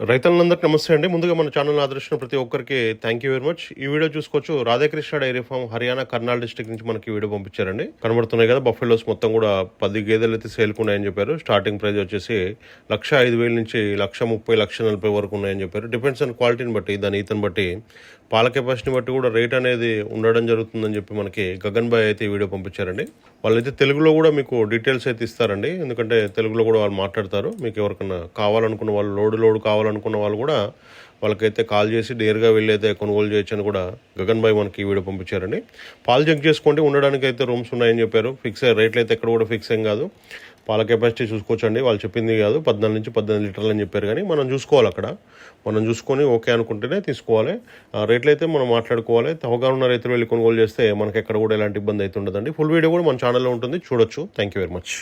రైతులందరికీ నమస్తే అండి. ముందుగా మన ఛానల్ ఆదర్శించిన ప్రతి ఒక్కరికి థ్యాంక్ యూ వెరీ మచ్ ఈ వీడియో చూసుకోవచ్చు. Radhakrishna dairy farm Haryana Karnal district నుంచి మనకి వీడియో పంపించారండి. కనబడుతున్నాయి కదా బఫెలోస్ మొత్తం కూడా పది గేదెలు అయితే సేల్కు ఉన్నాయని చెప్పారు. స్టార్టింగ్ ప్రైస్ వచ్చేసి లక్ష ఐదు వేల నుంచి లక్ష ముప్పై లక్ష నలభై వరకు ఉన్నాయని చెప్పారు. డిపెండ్స్ ఆన్ క్వాలిటీని బట్టి దాని ఈతను బట్టి పాల కెపాసిటీని బట్టి కూడా రేట్ అనేది ఉండడం జరుగుతుందని చెప్పి మనకి గగన్ బాయ్ అయితే వీడియో పంపించారండి. వాళ్ళైతే తెలుగులో కూడా మీకు డీటెయిల్స్ అయితే ఇస్తారండి. ఎందుకంటే తెలుగులో కూడా వాళ్ళు మాట్లాడతారు. మీకు ఎవరికైనా కావాలనుకున్న వాళ్ళు లోడు లోడు కావాలనుకున్న వాళ్ళు కూడా వాళ్ళకైతే కాల్ చేసి నేరుగా వెళ్ళి అయితే కొనుగోలు చేయొచ్చు అని కూడా గగన్ భాయ్ మనకి ఈ వీడియో పంపించారండి. పాలు చెక్ చేసుకోండి ఉండడానికి అయితే రూమ్స్ ఉన్నాయని చెప్పారు. ఫిక్స్ రేట్లు అయితే ఎక్కడ కూడా ఫిక్స్ ఏం కాదు. పాల కెపాసిటీ చూసుకోవచ్చండి వాళ్ళు చెప్పింది కాదు. పద్నాలుగు నుంచి పద్దెనిమిది లీటర్లు అని చెప్పారు కానీ మనం చూసుకోవాలి అక్కడ. మనం చూసుకొని ఓకే అనుకుంటేనే తీసుకోవాలి. ఆ రేట్లు అయితే మనం మాట్లాడుకోవాలి. అవగాహన ఉన్న రైతులు వెళ్ళి కొనుగోలు చేస్తే మనకి ఎక్కడ కూడా ఎలాంటి ఇబ్బంది అయితే ఉండదండి. ఫుల్ వీడియో కూడా మన ఛానల్లో ఉంటుంది. చూడొచ్చు. Thank you very much